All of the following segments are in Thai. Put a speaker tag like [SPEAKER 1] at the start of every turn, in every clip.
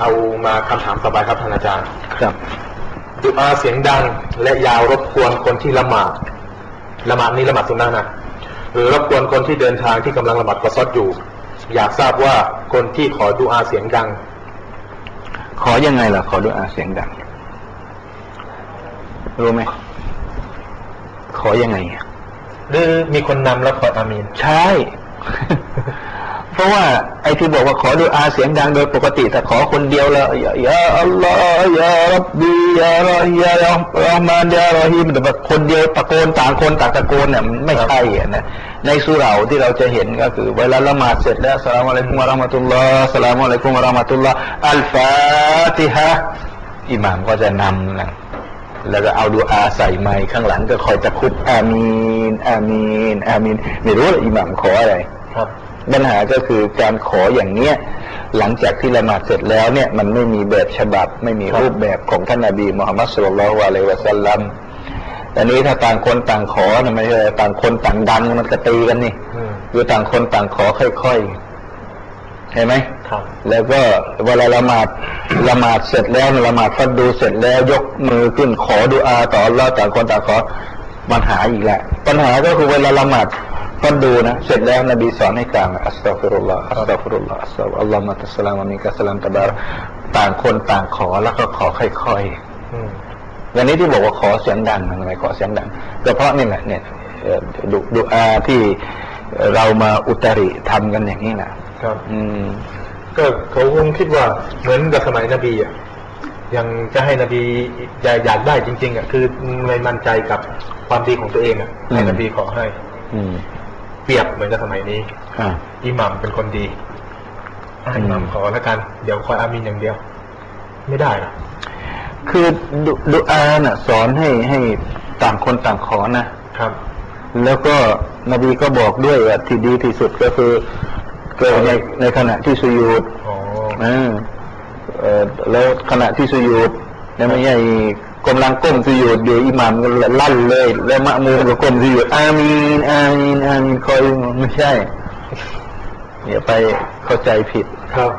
[SPEAKER 1] เอามาคำถามต่อไปครับท่านอาจารย์
[SPEAKER 2] ครับ
[SPEAKER 1] ดุอาเสียงดังและยาวรบกวนคนที่ละหมาดละหมาดนี้ละหมาดสุนนะนะหรือรบกวนคนที่เดินทางที่กำลังละหมาดกอซอดอยู่ อยากทราบว่าคนที่ขอดุอาเสียงดัง
[SPEAKER 2] ขอยังไงล่ะ ขอดูอาเสียงดัง รู้ไหมขอยังไงอะ
[SPEAKER 1] หรือมีคนนำแล้วขออามีน
[SPEAKER 2] ใช่เพ ราะว่าไอ้ที่บอกว่าขอดูอาเสียงดังโดยปกติแต่ขอคนเดียวแล้วยายาอัลลอฮ์ยารับบียารอฮียารอห์มานยารอฮีมันแต่แบบคนเดียวตะโกนต่างคนต่างตะโกนเนี่ยไม่ใช่นะในสุเหร่าที่เราจะเห็นก็คือ เวลาละหมาดเสร็จแล้วสลามอะลัยกุมวะราะมะตุลลอฮ์สลามอะลัยกุมวะราะมะตุลลอฮ์อัลฟาติฮะอิหม่ามก็จะนำนะแล้วก็เอาดูอาใส่ไม้ข้างหลังก็คอยตะคุบอามีนอามีนอามีนไม่รู้ว่าอิหมัมขออะไร
[SPEAKER 1] ครับ
[SPEAKER 2] ปัญหาก็คือการขออย่างเนี้ยหลังจากที่ละหมาดเสร็จแล้วเนี่ยมันไม่มีแบบฉบับ ไม่มี
[SPEAKER 1] ครับ
[SPEAKER 2] รูปแบบของท่านนบีมุฮัมมัดสุลลัลลอฮุอะลัยฮิวะสัลลัมแต่นี้ถ้าต่างคนต่างขอนะไม่ใช่ต่างคนต่างดังมันก็ตีกันนี่
[SPEAKER 1] อืม
[SPEAKER 2] คือต่างคนต่างขอค่อยๆเห็นไหม
[SPEAKER 1] ครับ
[SPEAKER 2] แล้วก็เวลาละหมาดละหมาดเสร็จแล้วละหมาดฟัดดูเสร็จแล้วยกมือขึ้นขอดุอาต่ออัลลอฮ์ต่างคนต่างขอปัญหาอีกแหละ ปัญหาก็คือเวลาละหมาด ฟัดดูนะ เสร็จแล้วนบีสอนให้กล่าวอัสตัฟิรุลลอฮ์อัสตัฟิรุลลอฮ์อัสตัฟิรุลลอฮ์อัลลอฮ์มะตัสสลามวะมิกัสสลามตะบาระต่างคนต่างขอแล้วก็ขอค่อย
[SPEAKER 1] อืม
[SPEAKER 2] ๆอย่างนี้ที่บอกว่าขอเสียงดังทำไมขอเสียงดังก็เพราะนี่แหละเนี่ยเอ่อดุดุอาที่เรามาอุตริทำกันอย่างนี้แหละ
[SPEAKER 1] ครับ
[SPEAKER 2] อืม
[SPEAKER 1] ก็เขาคงคิดว่าเหมือนกับสมัยนบีอะยังจะให้นบีอยากอยากได้จริง ๆอะคือไม่มั่นใจกับความดีของตัวเองอะให้
[SPEAKER 2] อืม
[SPEAKER 1] นบีขอให้
[SPEAKER 2] อืม
[SPEAKER 1] เปรียบเหมือนกับสมัยนี้
[SPEAKER 2] อ่า
[SPEAKER 1] อิหมัมเป็นคนดีให้อิหมัม
[SPEAKER 2] อืม
[SPEAKER 1] ขอแล้วกัน เดี๋ยวคอยอามินอย่างเดียว ไม่ได้หรอก
[SPEAKER 2] คือดุดุอาน่ะ สอนให้ให้ต่างคนต่างขอนะ
[SPEAKER 1] ครับ
[SPEAKER 2] แล้วก็นบีก็บอกด้วยว่าที่ดีที่สุดก็คือเกิดในในขณะที่สุยูด
[SPEAKER 1] อ๋อ
[SPEAKER 2] เออเอ่อแล้วขณะที่สุยูดแล้วไม่ใช่ กำลังก้มสุยูดอยู่อิหมัมก็ลั่นเลย แล้วมะมูมก็ก้มสุยูดอามีนอามีนอามีนคอยไม่ใช่อย่าไปเข้าใจผิด
[SPEAKER 1] ครับ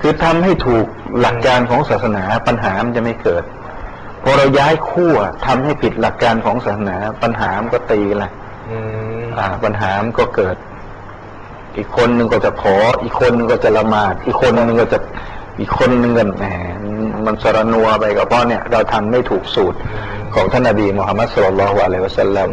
[SPEAKER 2] คือทำให้ถูกหลักการของศาสนาปัญหามันจะไม่เกิดพอเราย้ายขั้วทำให้ผิดหลักการของศาสนา ปัญหามันก็ตีแหละ
[SPEAKER 1] อืม
[SPEAKER 2] อ่า ปัญหามันก็เกิด อีกคนหนึ่งก็จะขอ อีกคนหนึ่งก็จะละหมาด อีกคนหนึ่งก็จะอีกคนหนึ่งก็แหม มันสรนัวไปก็เพราะเนี่ยเราทำไม่ถูกสูตรของท่านนบีมุฮัมมัดสุลลัลลอฮุอะลัยวะสัลลัม